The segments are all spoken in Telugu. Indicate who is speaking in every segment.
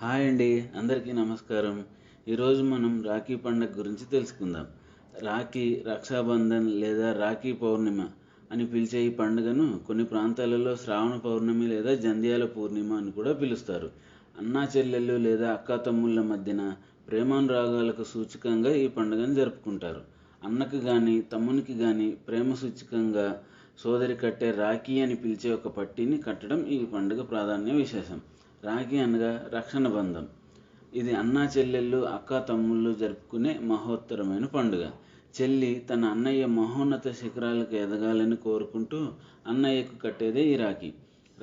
Speaker 1: హాయ్ అండి అందరికీ నమస్కారం. ఈరోజు మనం రాఖీ పండగ గురించి తెలుసుకుందాం. రాఖీ రక్షాబంధన్ లేదా రాఖీ పౌర్ణిమ అని పిలిచే ఈ పండుగను కొన్ని ప్రాంతాలలో శ్రావణ పౌర్ణమి లేదా జంధ్యాల పూర్ణిమ అని కూడా పిలుస్తారు. అన్నా చెల్లెళ్ళు లేదా అక్క తమ్ముళ్ళ మధ్యన ప్రేమానురాగాలకు సూచకంగా ఈ పండుగను జరుపుకుంటారు. అన్నకు కానీ తమ్మునికి కానీ ప్రేమ సూచకంగా సోదరి కట్టే రాఖీ అని పిలిచే ఒక పట్టీని కట్టడం ఈ పండుగ ప్రాధాన్య విశేషం. రాఖీ అనగా రక్షణ బంధం. ఇది అన్నా చెల్లెళ్ళు అక్క తమ్ముళ్ళు జరుపుకునే మహోత్తరమైన పండుగ. చెల్లి తన అన్నయ్య మహోన్నత శిఖరాలకు ఎదగాలని కోరుకుంటూ అన్నయ్యకు కట్టేదే ఈ రాఖీ.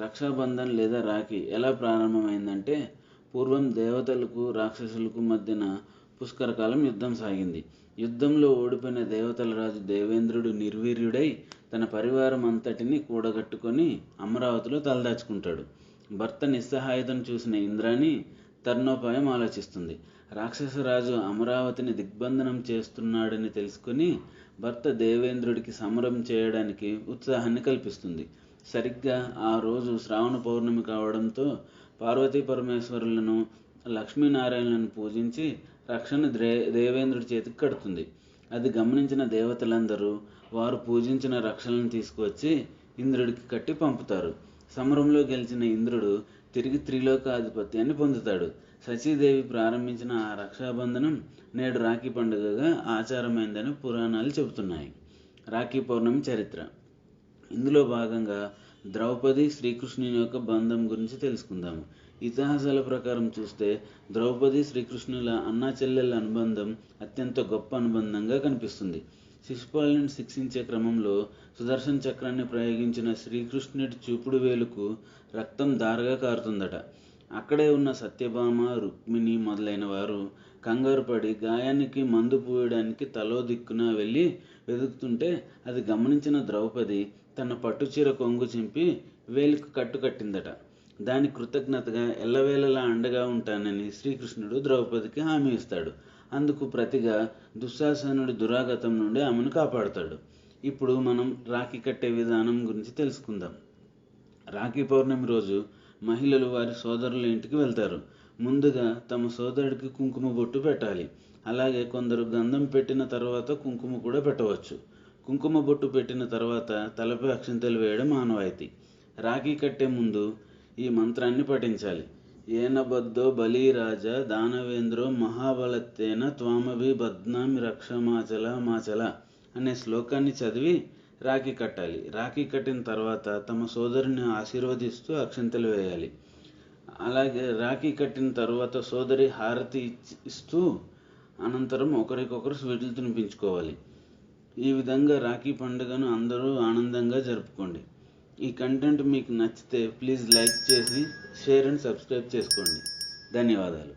Speaker 1: రక్షాబంధన్ లేదా రాఖీ ఎలా ప్రారంభమైందంటే పూర్వం దేవతలకు రాక్షసులకు మధ్యన పుష్కరకాలం యుద్ధం సాగింది. యుద్ధంలో ఓడిపోయిన దేవతల రాజు దేవేంద్రుడు నిర్వీర్యుడై తన పరివారం అంతటిని కూడగట్టుకొని అమరావతిలో తలదాచుకుంటాడు. భర్త నిస్సహాయతను చూసిన ఇంద్రాణి తర్ణోపాయం ఆలోచిస్తుంది. రాక్షసరాజు అమరావతిని దిగ్బంధనం చేస్తున్నాడని తెలుసుకుని భర్త దేవేంద్రుడికి సమరం చేయడానికి ఉత్సాహాన్ని కల్పిస్తుంది. సరిగ్గా ఆ రోజు శ్రావణ పౌర్ణమి కావడంతో పార్వతీ పరమేశ్వరులను లక్ష్మీనారాయణలను పూజించి రక్షణ దే దేవేంద్రుడి చేతికి కడుతుంది. అది గమనించిన దేవతలందరూ వారు పూజించిన రక్షణను తీసుకువచ్చి ఇంద్రుడికి కట్టి పంపుతారు. సమరంలో గెలిచిన ఇంద్రుడు తిరిగి త్రిలోకాధిపత్యాన్ని పొందుతాడు. సతీదేవి ప్రారంభించిన ఆ రక్షాబంధనం నేడు రాఖీ పండుగగా ఆచారమైందని పురాణాలు చెబుతున్నాయి. రాఖీ పౌర్ణమి చరిత్ర. ఇందులో భాగంగా ద్రౌపది శ్రీకృష్ణుని యొక్క బంధం గురించి తెలుసుకుందాము. ఇతిహాసాల ప్రకారం చూస్తే ద్రౌపది శ్రీకృష్ణుల అన్నా చెల్లెల అనుబంధం అత్యంత గొప్ప అనుబంధంగా కనిపిస్తుంది. శిశుపాలను శిక్షించే క్రమంలో సుదర్శన చక్రాన్ని ప్రయోగించిన శ్రీకృష్ణుడి చూపుడు వేలుకు రక్తం దారగా కారుతుందట. అక్కడే ఉన్న సత్యభామ రుక్మిణి మొదలైన వారు కంగారు పడి గాయానికి మందు పూయడానికి తలో దిక్కున వెళ్ళి వెతుకుతుంటే అది గమనించిన ద్రౌపది తన పట్టుచీర కొంగు చింపి వేలుకు కట్టు కట్టిందట. దాని కృతజ్ఞతగా ఎల్లవేళలా అండగా ఉంటానని శ్రీకృష్ణుడు ద్రౌపదికి హామీ ఇస్తాడు. అందుకు ప్రతిగా దుశ్శాసనుడి దురాగతం నుండి ఆమెను కాపాడుతాడు. ఇప్పుడు మనం రాఖీ కట్టే విధానం గురించి తెలుసుకుందాం. రాఖీ పౌర్ణమి రోజు మహిళలు వారి సోదరుల ఇంటికి వెళ్తారు. ముందుగా తమ సోదరుడికి కుంకుమ బొట్టు పెట్టాలి. అలాగే కొందరు గంధం పెట్టిన తర్వాత కుంకుమ కూడా పెట్టవచ్చు. కుంకుమ బొట్టు పెట్టిన తర్వాత తలపై అక్షింతలు వేయడం ఆనవాయితీ. రాఖీ కట్టే ముందు ఈ మంత్రాన్ని పఠించాలి. ఏనబద్ధో బలీరాజ దానవేంద్రో మహాబలత్తేన త్వామభి బద్నామి రక్షమాచల మాచల అనే శ్లోకాన్ని చదివి రాఖీ కట్టాలి. రాఖీ కట్టిన తర్వాత తమ సోదరుని ఆశీర్వదిస్తూ అక్షంతలు వేయాలి. అలాగే రాఖీ కట్టిన తర్వాత సోదరి హారతి ఇస్తూ అనంతరం ఒకరికొకరు స్వీట్లు తినిపించుకోవాలి. ఈ విధంగా రాఖీ పండుగను అందరూ ఆనందంగా జరుపుకోండి. ఈ కంటెంట్ మీకు నచ్చితే ప్లీజ్ లైక్ చేసి షేర్ అండ్ సబ్స్క్రైబ్ చేసుకోండి. ధన్యవాదాలు.